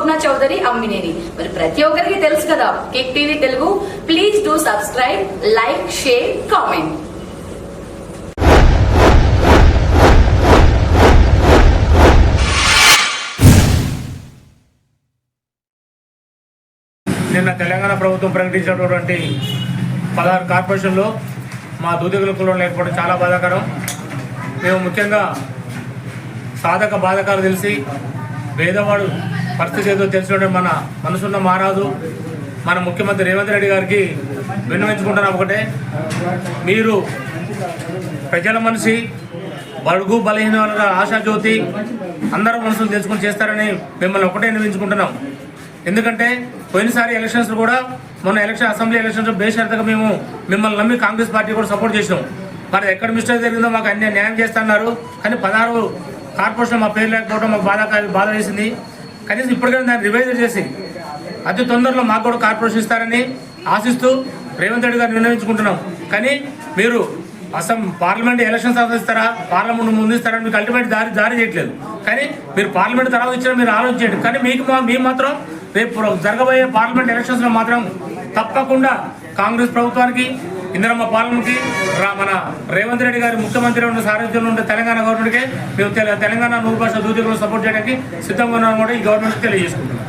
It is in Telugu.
స్వప్న చౌదరి అమ్మినేని. మరి ప్రతి ఒక్కరికి తెలుసు కదా cake TV Telugu. Please do subscribe like share comment నిన్న తెలంగాణ ప్రభుత్వం ప్రకటించినటువంటి పదహారు కార్పొరేషన్లో మా దూదిగుల కులం లేకపోవడం చాలా బాధాకరం. మేము ముఖ్యంగా సాధక బాధకాలు తెలిసి పేదవాడు పరిస్థితి ఏదో తెలిసిన మన మనసున్న మారాదు మన ముఖ్యమంత్రి రేవంత్ రెడ్డి గారికి విన్నవించుకుంటున్నాం ఒకటే. మీరు ప్రజల మనిషి బడుగు బలహీన వర్గాల ఆశాజ్యోతి అందరూ మనసులు తెలుసుకుని చేస్తారని మిమ్మల్ని ఒకటే నిర్మించుకుంటున్నాం ఎందుకంటే పోయినసారి ఎలక్షన్స్ కూడా మొన్న ఎలక్షన్ అసెంబ్లీ ఎలక్షన్స్ బేషరతగా మేము మిమ్మల్ని నమ్మి కాంగ్రెస్ పార్టీ కూడా సపోర్ట్ చేసినాం. మరి ఎక్కడ మిస్టేక్ జరిగిందో మాకు అన్ని న్యాయం చేస్తున్నారు కానీ పదహారు కార్పొరేషన్ మా పేరు లేకపోవడం మాకు బాధ బాధ వేసింది. కనీసం ఇప్పటికైనా దాన్ని రివైజ్ చేసి అతి తొందరలో మాకు కూడా కార్పొరేషన్ ఇస్తారని ఆశిస్తూ రేవంత్ రెడ్డి గారు నిర్ణయించుకుంటున్నాం కానీ మీరు అసలు పార్లమెంట్ ఎలక్షన్స్ ఇస్తారా? పార్లమెంట్ ముందు ఇస్తారని మీకు అల్టిమేట్ దారి జారీ చేయట్లేదు. కానీ మీరు పార్లమెంట్ తర్వాత ఇచ్చినా మీరు ఆలోచించండి. కానీ మీకు మేము మాత్రం రేపు జరగబోయే పార్లమెంట్ ఎలక్షన్స్లో మాత్రం తప్పకుండా కాంగ్రెస్ ప్రభుత్వానికి ఇందిరమ్మ పాలనకి రా- మన రేవంత్ రెడ్డి గారి ముఖ్యమంత్రి ఉన్న సారథ్యంలో ఉండే తెలంగాణ గవర్నమెంట్కే మేము తెల- తెలంగాణ నూరు భాష దూతికులు సపోర్ట్ చేయడానికి సిద్ధంగా ఉన్నామని కూడా ఈ గవర్నమెంట్ తెలియజేసుకుంటున్నాం.